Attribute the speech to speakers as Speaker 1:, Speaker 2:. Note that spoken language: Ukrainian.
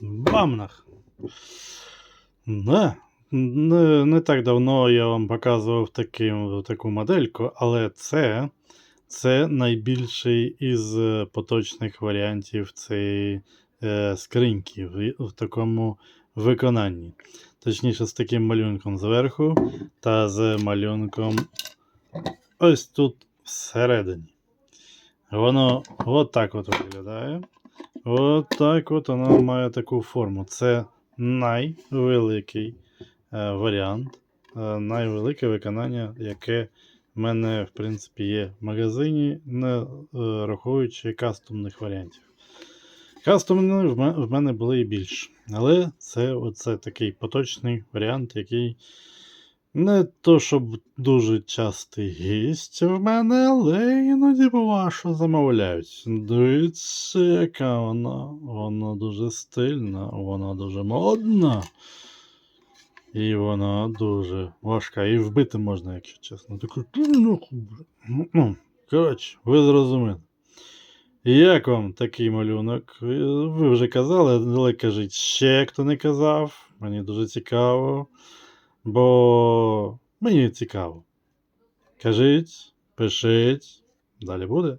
Speaker 1: Бамнах. Да. Не, не так давно я вам показував таким, таку модельку, але це, це найбільший із е, поточних варіантів цієї е, скриньки в, в такому виконанні. Точніше, з таким малюнком зверху та з малюнком ось тут всередині. Воно от от виглядає. От так от воно має таку форму. Це найвеликий е, варіант, е, найвелике виконання, яке в мене, в принципі, є в магазині, не е, рахуючи кастомних варіантів. Кастомні в мене були і більше. Але це оце такий поточний варіант, який не то, щоб дуже частий гість в мене, але іноді бува, що замовляють. Дивіться, яка вона. Вона дуже стильна, вона дуже модна. І вона дуже важка. І вбити можна, якщо чесно. Ну, коротше, ви зрозуміли. Як вам такий малюнок? Ви вже казали, але кажіть ще, хто не казав. Мені дуже цікаво. Бо мені цікаво. Кажіть, пишіть, далі буде.